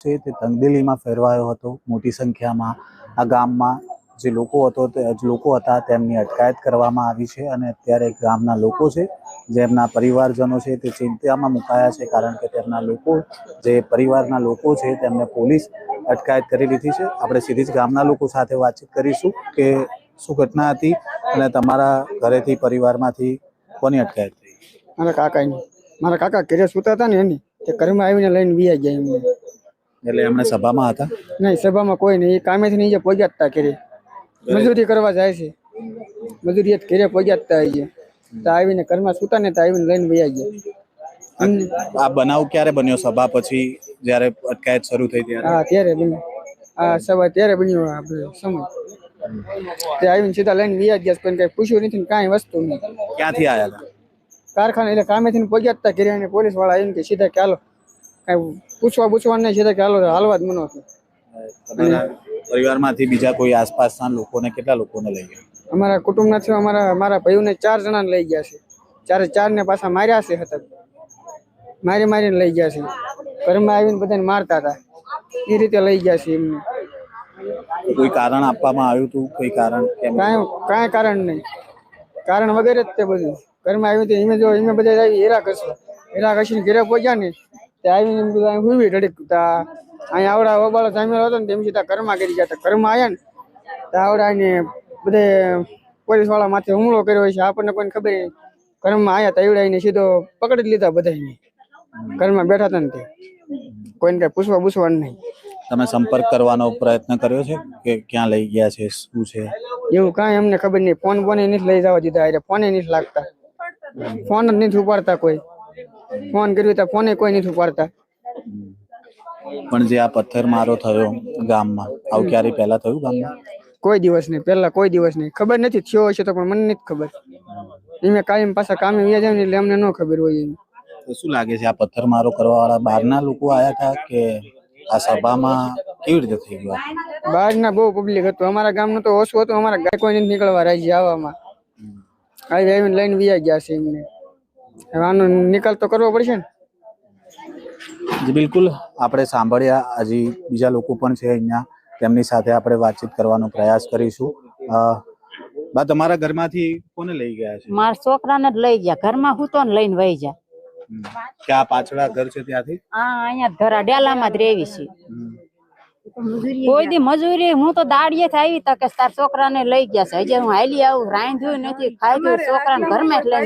છે, તે તંગદિલીમાં ફેરવાયો હતો, મોટી સંખ્યામાં. આ ગામમાં જે લોકો હતો લોકો હતા, તેમની અટકાયત કરવામાં આવી છે અને અત્યારે ગામના લોકો છે જેમના પરિવારજનો છે, તે ચિંતામાં મુકાયા છે, કારણ કે તેમના લોકો, જે પરિવારના લોકો છે, તેમને પોલીસ અટકાયત કરી લીધી છે. આપણે સીધી જ ગામના લોકો સાથે વાતચીત કરીશું કે શું ઘટના હતી અને તમારા ઘરેથી, પરિવારમાંથી કોની અટકાયત થઈ? મારા કાકાની. મારા કાકા ઘરે સૂતા હતા ને એની. તે ઘરમાં આવીને લઈને વી ગયા એમને. એટલે એમણે સભામાં હતા? નહીં સભામાં કોઈ નહીં. એ કામેથી નીચે પહોંચ્યા કરી. મજૂરી કરવા જાય છે. મજૂરી ઘેરે ઘરે પહોંચ્યા તા આવીએ તો આવીને ઘરમાં સુતા ને તો આવીને લઈને વયા ગયા. આ બનાવ ક્યારે બન્યો સભા પછી જ્યારે અટકાયત શરૂ થઈ ત્યારે? હા ત્યારે બન્યું. આ સભા ત્યારે બન્યું આપણે સમય. તે આવીને સીધા લઈને વયા ગયા કોઈને કઈ પૂછ્યું નથી ને કાંઈ વસ્તુ નહીં. ક્યાંથી આવ્યા હતા? કારખાને એટલે કામેથી પહોંચ્યા હતા અને પોલીસવાળા આવીને કે સીધા હાલો કાંઈ પૂછવા પૂછવા નહીં સીધા કે હાલો હાલવા જ મનો છે તમારા પરિવારમાંથી બીજા કોઈ આસપાસના લોકોને કેટલા લોકોને લઈ ગયા? અમારા કુટુંબના અમારા મારા ભાઈઓને ચાર જણાને લઈ ગયા છે. ચારે ચાર ને પાછા માર્યા છે હતા મારી મારીને લઈ ગયા છે. ઘરમાં આવીને બધાને મારતા હતા. એ રીતે લઈ ગયા છે એમને. કોઈ કારણ આપવામાં આવ્યું હતું? કોઈ કારણ કાંઈ કાંઈ કારણ નહીં. કારણ વગેરે જ તે બધું. ઘરમાં આવ્યું હતું એમે જો એમે બધા આવી હેરા ઘસવા હેરા ઘસીને ઘરે પહોંચ્યા ને તે આવીને એમ કીધું અહીં હુઈ ઢડીક તા અહીંયા આવડા ઓબાળો જામેલો હતો ને તેમ સીધા ઘરમાં કરી ગયા તા ઘરમાં આવ્યા ને તો આવડા ને બધે પોલીસવાળા માથે હુમલો કર્યો હોય છે. આપણને કોઈને ખબર નહીં. ઘરમાં આવ્યા તો આવડાઈને સીધો પકડી લીધા બધાને ઘરમાં બેઠા હતા ને તે. કોઈને કઈ પૂછવા પૂછવાનું નહીં. તમે સંપર્ક કરવાનો પ્રયત્ન કર્યો છે કે ક્યાં લઈ ગયા છે શું છે? એવું કાંઈ અમને ખબર નહીં. ફોન બોને નથી લઈ જવા દીધા. અરે ફોને નથી લાગતા. ફોન જ નથી ઉપાડતા કોઈ. ફોન કર્યું તો ફોને કોઈ નથી પડતા પણ જે આ પથ્થર મારો થયો ગામમાં આવું ક્યારે પહેલા થયું ગામમાં? કોઈ દિવસ નહીં પહેલા કોઈ દિવસ નહીં. ખબર નથી થયો હશે તો પણ મને નથી ખબર. એમે કાયમ પાછા કામે વ્યા જાય ને એટલે અમને ન ખબર હોય એમ. શું લાગે છે આ પથ્થર મારો કરવા વાળા બહારના લોકો આયા હતા કે આ સભામાં કેવી રીતે થઈ ગયું? બહારના બહુ પબ્લિક હતું. અમારા ગામનું તો ઓછું હતું. અમારા ગાય કોઈ નથી નીકળવા રાજી આવવામાં આવી આવીને લઈને વ્યા ગયા છે એમને. હવે આનો નિકાલ તો કરવો પડશે ને? બિલકુલ. આપણે સાંભળ્યા હજી બીજા લોકો પણ છે અહીંયા. તેમની સાથે આપણે વાતચીત કરવાનો પ્રયાસ કરીશું. બા તમારા ઘરમાંથી કોને લઈ ગયા છે? મારા છોકરાને જ લઈ ગયા. ઘરમાં હું તો લઈને વહી જા ક્યાં કે આ પાછળ ઘર છે ત્યાંથી? હા અહીંયા ધરા ડેલામાં જ રહેવી છે. કોઈ દી મજૂરી હું તો દાડીએ થી આવી તકે તાર છોકરાને લઈ ગયા છે. હજી હું હાલી આવું રાંધ્યું નથી ખાધું છોકરાને ઘરમાં જ લઈને